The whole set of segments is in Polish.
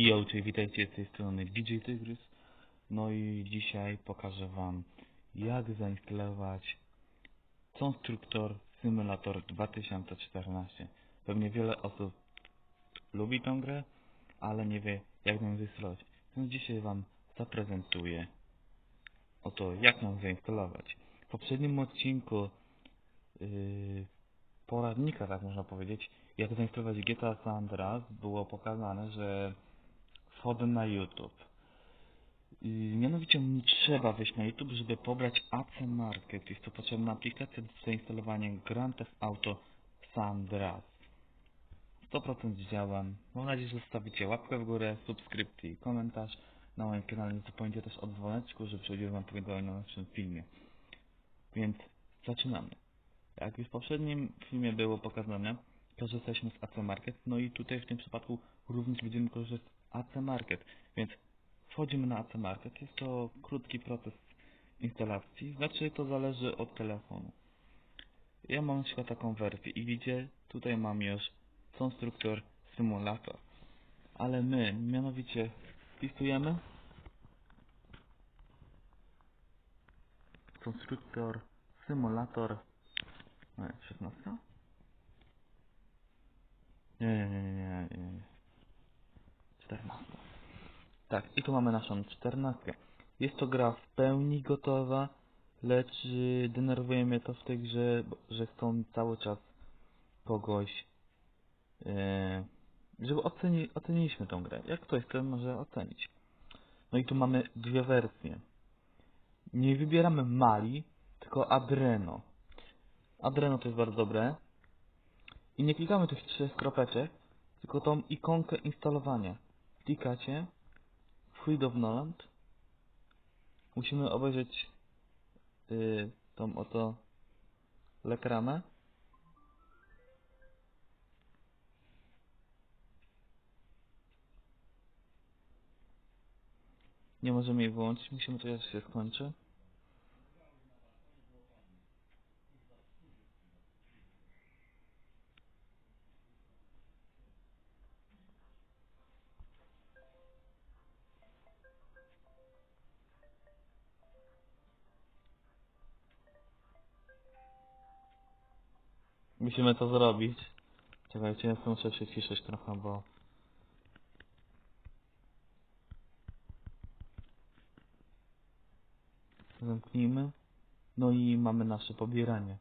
Yo, czyli witajcie z tej strony DJ Tygrys. No i dzisiaj pokażę wam jak zainstalować Constructor Simulator 2014. Pewnie wiele osób lubi tą grę, ale nie wie jak ją zainstalować. Więc dzisiaj wam zaprezentuję oto jak ją zainstalować. W poprzednim odcinku yy, poradnika, tak można powiedzieć, jak zainstalować GTA San Andreas, było pokazane, że wchodzę na YouTube. Mianowicie trzeba wejść na YouTube, żeby pobrać AC Market. Jest to potrzebna aplikacja do zainstalowania Grand Theft Auto San Andreas. 100% działa. Mam nadzieję, że zostawicie łapkę w górę, subskrypcję i komentarz na moim kanale. Nie zapomnijcie też o dzwoneczku, żeby przychodziły wam powiadomienia o naszym filmie. Więc zaczynamy. Jak już w poprzednim filmie było pokazane, korzystaliśmy z AC Market, no i tutaj w tym przypadku również będziemy korzystać AC Market, więc wchodzimy na AC Market. Jest to krótki proces instalacji, znaczy to zależy od telefonu. Ja mam na przykład taką wersję i widzicie, tutaj mam już konstruktor symulator. Ale my mianowicie wpisujemy konstruktor symulator nie, 16? Nie, nie, nie, nie, nie, nie, nie. Tak, i tu mamy naszą 14. Jest to gra w pełni gotowa, lecz y, denerwuje mnie to w tej grze, że chcą cały czas kogoś, e, żeby oceni, oceniliśmy tą grę. Jak ktoś chce, może ocenić. No i tu mamy dwie wersje. Nie wybieramy Mali, tylko Adreno. Adreno to jest bardzo dobre. I nie klikamy tych trzech kropeczek, tylko tą ikonkę instalowania. Klikacie Freed of Noland. Musimy obejrzeć yy, tą oto lekramę. Nie możemy jej wyłączyć, musimy czekać aż się skończy. Musimy to zrobić. Czekajcie, ja muszę przyciszyć trochę, bo... Zamknijmy. No i mamy nasze pobieranie.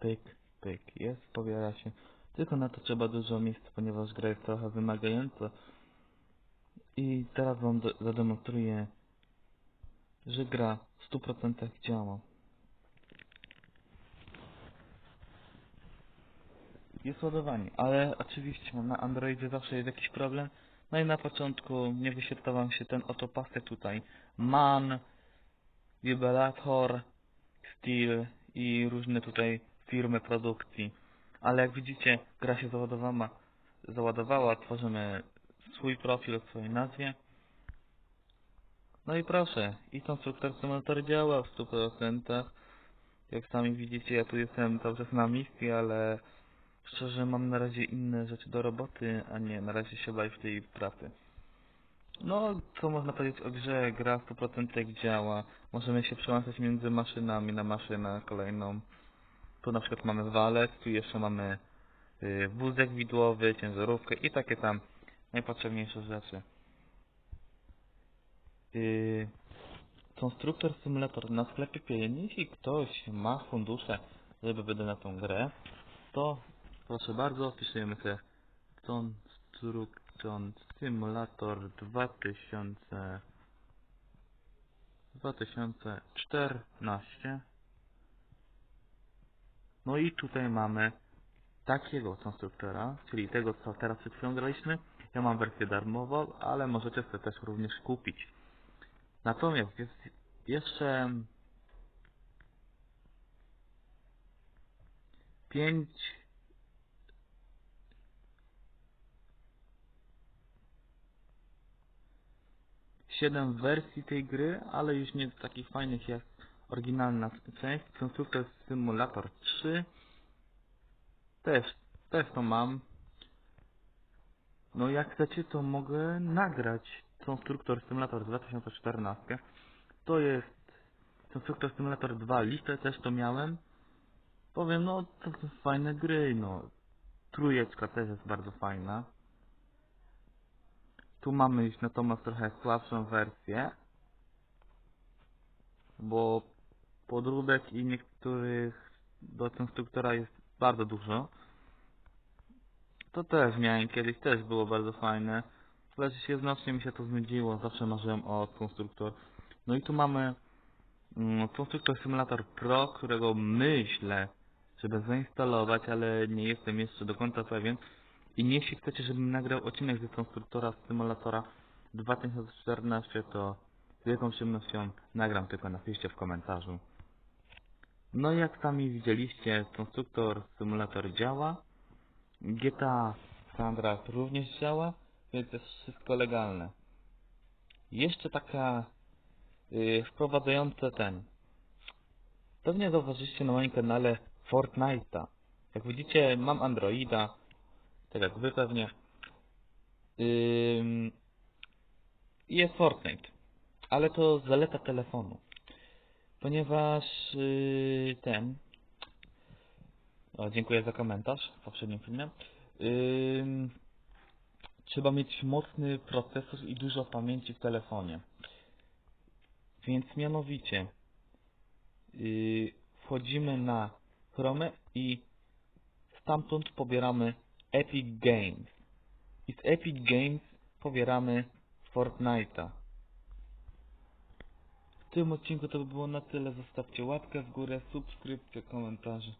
Pyk, pyk, jest, pobiera się. Tylko na to trzeba dużo miejsca, ponieważ gra jest trochę wymagająca. I teraz wam zademonstruję, że gra w 100% działa. Jest ładowanie, ale oczywiście na Androidzie zawsze jest jakiś problem. No i na początku nie wyświetla wam się ten oto pasek tutaj. Man, Vibrator, Steel i różne tutaj firmy produkcji. Ale jak widzicie, gra się załadowała, załadowała, tworzymy swój profil w swojej nazwie. No i proszę, i konstruktor symulator działa w 100%. Jak sami widzicie, ja tu jestem cały czas na misji, ale Szczerze mam na razie inne rzeczy do roboty, a nie na razie się w tej pracy. No, co można powiedzieć o grze? Gra w 100% działa. Możemy się przełączać między maszynami na maszynę kolejną. Tu na przykład mamy walet, tu jeszcze mamy y, wózek widłowy, ciężarówkę i takie tam najpotrzebniejsze rzeczy. Y, konstruktor symulator na sklepie pieniędzy. Jeśli ktoś ma fundusze, żeby wydać na tą grę, to proszę bardzo, wpisujemy sobie Construction Simulator 2000 2014 No i tutaj mamy takiego konstruktora, czyli tego co teraz przed chwilą graliśmy. Ja mam wersję darmową, ale możecie sobie też również kupić. Natomiast jest jeszcze 5 7 wersji tej gry, ale już nie takich fajnych jak oryginalna część. Konstruktor Simulator 3. Też, też to mam. No jak chcecie, to mogę nagrać Konstruktor Simulator 2014. To jest Konstruktor Simulator 2 listę, też to miałem. Powiem, no to są fajne gry, no. Trójeczka też jest bardzo fajna. Tu mamy już natomiast trochę słabszą wersję. Bo podróbek i niektórych do konstruktora jest bardzo dużo. To też miałem kiedyś, też było bardzo fajne. Ale się znacznie mi się to znudziło, zawsze marzyłem o konstruktor. No i tu mamy mm, konstruktor Simulator Pro, którego myślę, żeby zainstalować, ale nie jestem jeszcze do końca pewien. I jeśli chcecie, żebym nagrał odcinek ze konstruktora Simulatora 2014, to z wielką przyjemnością nagram, tylko napiszcie w komentarzu. No i jak sami widzieliście, konstruktor Simulator działa. GTA San Andreas również działa, więc jest wszystko legalne. Jeszcze taka yy, wprowadzająca ten. Pewnie zauważyliście na moim kanale Fortnite'a. Jak widzicie, mam Androida, tak jak wy pewnie. Jest Fortnite, ale to zaleta telefonu. Ponieważ yy, ten. O, dziękuję za komentarz w poprzednim filmie. Trzeba mieć mocny procesor i dużo pamięci w telefonie. Więc mianowicie yy, wchodzimy na Chrome i stamtąd pobieramy Epic Games. I z Epic Games pobieramy Fortnite'a. W tym odcinku to by było na tyle. Zostawcie łapkę w górę, subskrypcję, komentarze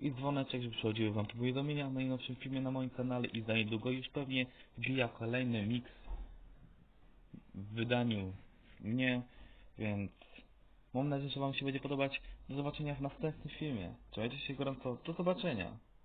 i dzwoneczek, żeby przychodziły Wam powiadomienia o najnowszym filmie na moim kanale i za niedługo już pewnie wbija kolejny mix w wydaniu mnie, więc mam nadzieję, że Wam się będzie podobać. Do zobaczenia w następnym filmie. Trzymajcie się gorąco. Do zobaczenia.